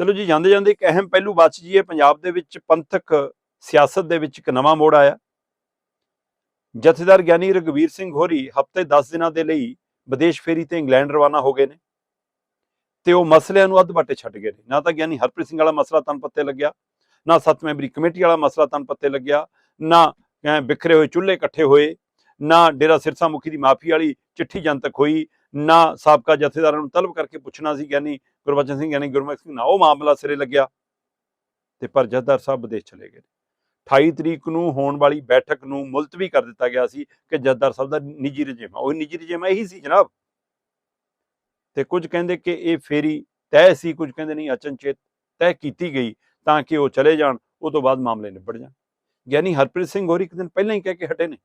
ਚਲੋ ਜੀ ਜਾਂਦੇ ਜਾਂਦੇ ਇੱਕ ਅਹਿਮ ਪਹਿਲੂ ਬਚ ਜੀ ਇਹ ਪੰਜਾਬ ਦੇ ਵਿੱਚ ਪੰਥਕ ਸਿਆਸਤ ਦੇ ਵਿੱਚ ਇੱਕ ਨਵਾਂ ਮੋੜ ਆਇਆ। ਜਥੇਦਾਰ ਗਿਆਨੀ ਰਗਵੀਰ ਸਿੰਘ ਹੋਰੀ ਹਫ਼ਤੇ 10 ਦਿਨਾਂ ਦੇ ਲਈ ਵਿਦੇਸ਼ ਫੇਰੀ ਤੇ ਇੰਗਲੈਂਡ ਰਵਾਨਾ ਹੋ ਗਏ ਨੇ ਤੇ ਉਹ ਮਸਲਿਆਂ ਨੂੰ ਅੱਧ ਬਾਟੇ ਛੱਡ ਗਏ ਨੇ। ਨਾ ਤਾਂ ਗਿਆਨੀ ਹਰਪ੍ਰੀਤ ਸਿੰਘ ਵਾਲਾ ਮਸਲਾ ਤਨ ਪੱਤੇ ਲੱਗਿਆ ਨਾ ਸੱਤ ਮੈਂਬਰੀ ਕਮੇਟੀ ਵਾਲਾ ਮਸਲਾ ਤਨ ਪੱਤੇ ਲੱਗਿਆ ਨਾ ਅਹ, ਬਿਖਰੇ ਹੋਏ ਚੁੱਲ੍ਹੇ ਇਕੱਠੇ ਹੋਏ ਨਾ ਡੇਰਾ ਸਿਰਸਾ ਮੁਖੀ ਦੀ ਮਾਫੀ ਵਾਲੀ ਚਿੱਠੀ ਜਨਤਕ ਹੋਈ, ਨਾ ਸਾਬਕਾ ਜਥੇਦਾਰਾਂ ਨੂੰ ਤਲਬ ਕਰਕੇ ਪੁੱਛਣਾ ਸੀ ਗਿਆਨੀ ਗੁਰਬਚਨ ਸਿੰਘ, ਗਿਆਨੀ ਗੁਰਮੁਖ ਸਿੰਘ, ਨਾ ਉਹ ਮਾਮਲਾ ਸਿਰੇ ਲੱਗਿਆ ਤੇ ਪਰ ਜਥੇਦਾਰ ਸਾਹਿਬ ਵਿਦੇਸ਼ ਚਲੇ ਗਏ। 28 ਤਰੀਕ ਨੂੰ ਹੋਣ ਵਾਲੀ ਬੈਠਕ ਨੂੰ ਮੁਲਤਵੀ ਕਰ ਦਿੱਤਾ ਗਿਆ ਸੀ ਕਿ ਜਥੇਦਾਰ ਸਾਹਿਬ ਦਾ ਨਿੱਜੀ ਰਜੇਮਾ ਉਹ ਨਿੱਜੀ ਰਜੇਮਾ ਇਹੀ ਸੀ ਜਨਾਬ। ਤੇ ਕੁਝ ਕਹਿੰਦੇ ਕਿ ਇਹ ਫੇਰੀ ਤੈਅ ਸੀ, ਕੁਝ ਕਹਿੰਦੇ ਨਹੀਂ ਅਚਨਚੇਤ ਤੈਅ ਕੀਤੀ ਗਈ ਤਾਂ ਕਿ ਉਹ ਚਲੇ ਜਾਣ, ਉਹ ਤੋਂ ਬਾਅਦ ਮਾਮਲੇ ਨਿਬੜ ਜਾਣ। ਗਿਆਨੀ ਹਰਪ੍ਰੀਤ ਸਿੰਘ ਹੋਰ ਇੱਕ ਦਿਨ ਪਹਿਲਾਂ ਹੀ ਕਹਿ ਕੇ ਹਟੇ ਨੇ।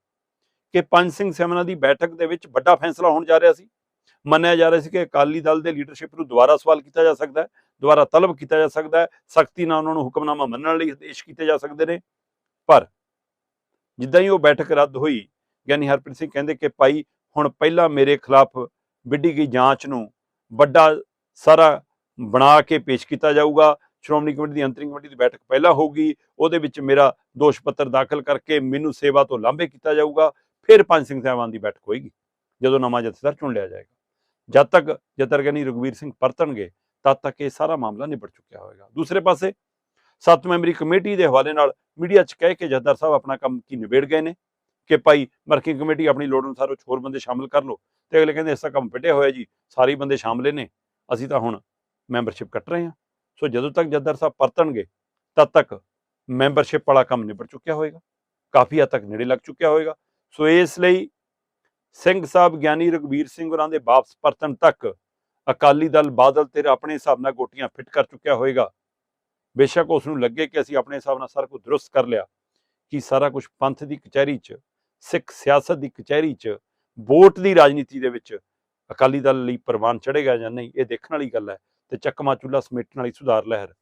ਕਿ ਪੰਜ ਸਿੰਘ ਸੈਮਨਾ ਦੀ ਬੈਠਕ ਦੇ ਵਿੱਚ ਵੱਡਾ ਫੈਸਲਾ ਹੋਣ ਜਾ ਰਿਹਾ ਸੀ। ਮੰਨਿਆ ਜਾ ਰਿਹਾ ਸੀ ਕਿ ਅਕਾਲੀ ਦਲ ਦੇ ਲੀਡਰਸ਼ਿਪ ਨੂੰ ਦੁਬਾਰਾ ਸਵਾਲ ਕੀਤਾ ਜਾ ਸਕਦਾ ਹੈ, ਦੁਬਾਰਾ ਤਲਬ ਕੀਤਾ ਜਾ ਸਕਦਾ ਹੈ, ਸਖਤੀ ਨਾਲ ਉਹਨਾਂ ਨੂੰ ਹੁਕਮਨਾਮਾ ਮੰਨਣ ਲਈ ਆਦੇਸ਼ ਕੀਤੇ ਜਾ ਸਕਦੇ ਨੇ। ਪਰ ਜਿੱਦਾਂ ਹੀ ਉਹ ਬੈਠਕ ਰੱਦ ਹੋਈ, ਗਿਆਨੀ ਹਰਪ੍ਰੀਤ ਸਿੰਘ ਕਹਿੰਦੇ ਕਿ ਭਾਈ ਹੁਣ ਪਹਿਲਾਂ ਮੇਰੇ ਖਿਲਾਫ ਵਿੱਢੀ ਗਈ ਜਾਂਚ ਨੂੰ ਵੱਡਾ ਸਾਰਾ ਬਣਾ ਕੇ ਪੇਸ਼ ਕੀਤਾ ਜਾਊਗਾ। ਸ਼੍ਰੋਮਣੀ ਕਮੇਟੀ ਦੀ ਅੰਤਰਿੰਗ ਕਮੇਟੀ ਦੀ ਬੈਠਕ ਪਹਿਲਾਂ ਹੋਊਗੀ, ਉਹਦੇ ਵਿੱਚ ਮੇਰਾ ਦੋਸ਼ ਪੱਤਰ ਦਾਖਲ ਕਰਕੇ ਮੈਨੂੰ ਸੇਵਾ ਤੋਂ ਲਾਂਭੇ ਕੀਤਾ ਜਾਊਗਾ। ਫਿਰ ਪੰਜ ਸਿੰਘ ਸਾਹਿਬਾਨ ਦੀ ਬੈਠਕ ਹੋਏਗੀ, ਜਦੋਂ ਨਵਾਂ ਜਥੇਦਾਰ ਚੁਣ ਲਿਆ ਜਾਏਗਾ। ਜਦ ਤੱਕ ਜਤਰ ਗਿਆਨੀ ਸਿੰਘ ਪਰਤਣਗੇ, ਤਦ ਤੱਕ ਇਹ ਸਾਰਾ ਮਾਮਲਾ ਨਿਬੜ ਚੁੱਕਿਆ ਹੋਵੇਗਾ ਦੂਸਰੇ ਪਾਸੇ, ਸੱਤ ਮੈਂਬਰੀ ਕਮੇਟੀ ਦੇ ਹਵਾਲੇ ਨਾਲ ਮੀਡੀਆ 'ਚ ਕਹਿ ਕੇ ਜਥੇਦਾਰ ਸਾਹਿਬ ਆਪਣਾ ਕੰਮ ਕੀ ਨਿਬੇੜ ਗਏ ਨੇ ਕਿ ਭਾਈ ਵਰਕਿੰਗ ਕਮੇਟੀ ਆਪਣੀ ਲੋੜ ਅਨੁਸਾਰ ਉਹ ਹੋਰ ਬੰਦੇ ਸ਼ਾਮਲ ਕਰ ਲਓ ਤੇ ਅਗਲੇ ਕਹਿੰਦੇ ਇਸ ਦਾ ਕੰਮ ਪਿੱਟਿਆ ਹੋਇਆ ਜੀ, ਸਾਰੇ ਬੰਦੇ ਸ਼ਾਮਲੇ ਨੇ, ਅਸੀਂ ਤਾਂ ਹੁਣ ਮੈਂਬਰਸ਼ਿਪ ਕੱਟ ਰਹੇ ਹਾਂ। ਸੋ ਜਦੋਂ ਤੱਕ ਜਥੇਦਾਰ ਸਾਹਿਬ ਪਰਤਣਗੇ, ਤਦ ਤੱਕ ਮੈਂਬਰਸ਼ਿਪ ਵਾਲਾ ਕੰਮ ਨਿਬੜ ਚੁੱਕਿਆ ਹੋਏਗਾ। ਕਾਫੀ ਹੱਦ ਤੱਕ ਨੇੜੇ ਲੱਗ ਚੁੱਕਿਆ ਹੋਏਗਾ। ਸੋ ਇਸ ਲਈ ਸਿੰਘ ਸਾਹਿਬ ਗਿਆਨੀ ਰਘਵੀਰ ਸਿੰਘ ਹੋਰਾਂ ਦੇ ਵਾਪਸ ਪਰਤਣ ਤੱਕ ਅਕਾਲੀ ਦਲ ਬਾਦਲ ਤੇਰੇ ਆਪਣੇ ਹਿਸਾਬ ਨਾਲ ਗੋਟੀਆਂ ਫਿੱਟ ਕਰ ਚੁੱਕਿਆ ਹੋਵੇਗਾ ਬੇਸ਼ੱਕ ਉਸ ਨੂੰ ਲੱਗੇ ਕਿ ਅਸੀਂ ਆਪਣੇ ਹਿਸਾਬ ਨਾਲ ਸਾਰਾ ਕੁਝ ਦਰੁਸਤ ਕਰ ਲਿਆ, ਕਿ ਸਾਰਾ ਕੁਝ ਪੰਥ ਦੀ ਕਚਹਿਰੀ 'ਚ, ਸਿੱਖ ਸਿਆਸਤ ਦੀ ਕਚਹਿਰੀ 'ਚ, ਵੋਟ ਦੀ ਰਾਜਨੀਤੀ ਦੇ ਵਿੱਚ ਅਕਾਲੀ ਦਲ ਲਈ ਪ੍ਰਵਾਨ ਚੜੇਗਾ ਜਾਂ ਨਹੀਂ, ਇਹ ਦੇਖਣ ਵਾਲੀ ਗੱਲ ਹੈ ਤੇ ਚੱਕਮਾ ਚੁੱਲਾ ਸਮੇਟਣ ਵਾਲੀ ਸੁਧਾਰ ਲਹਿਰ,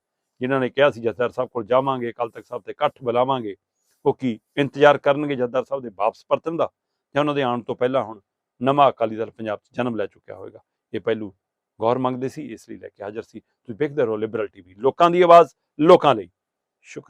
ਜਿਨ੍ਹਾਂ ਨੇ ਕਿਹਾ ਸੀ ਜਥੇਦਾਰ ਸਾਹਿਬ ਕੋਲ ਜਾਵਾਂਗੇ ਕੱਲ ਤੱਕ ਸਾਹਿਬ ਤੇ ਇਕੱਠ ਬੁਲਾਵਾਂਗੇ। ਉਹ ਕੀ ਇੰਤਜ਼ਾਰ ਕਰਨਗੇ ਜਥੇਦਾਰ ਸਾਹਿਬ ਦੇ ਵਾਪਸ ਪਰਤਣ ਦਾ ਜਾਂ ਉਹਨਾਂ ਦੇ ਆਉਣ ਤੋਂ ਪਹਿਲਾਂ ਹੁਣ ਨਵਾਂ ਅਕਾਲੀ ਦਲ ਪੰਜਾਬ 'ਚ ਜਨਮ ਲੈ ਚੁੱਕਿਆ ਹੋਵੇਗਾ। ਇਹ ਪਹਿਲੂ ਗੌਰ ਮੰਗਦੇ ਸੀ, ਇਸ ਲਈ ਲੈ ਕੇ ਹਾਜ਼ਰ ਸੀ। ਤੁਸੀਂ ਵੇਖਦੇ ਰਹੋ ਲਿਬਰਲ ਟੀਵੀ ਲੋਕਾਂ ਦੀ ਆਵਾਜ਼, ਲੋਕਾਂ ਲਈ। ਸ਼ੁਕਰੀਆ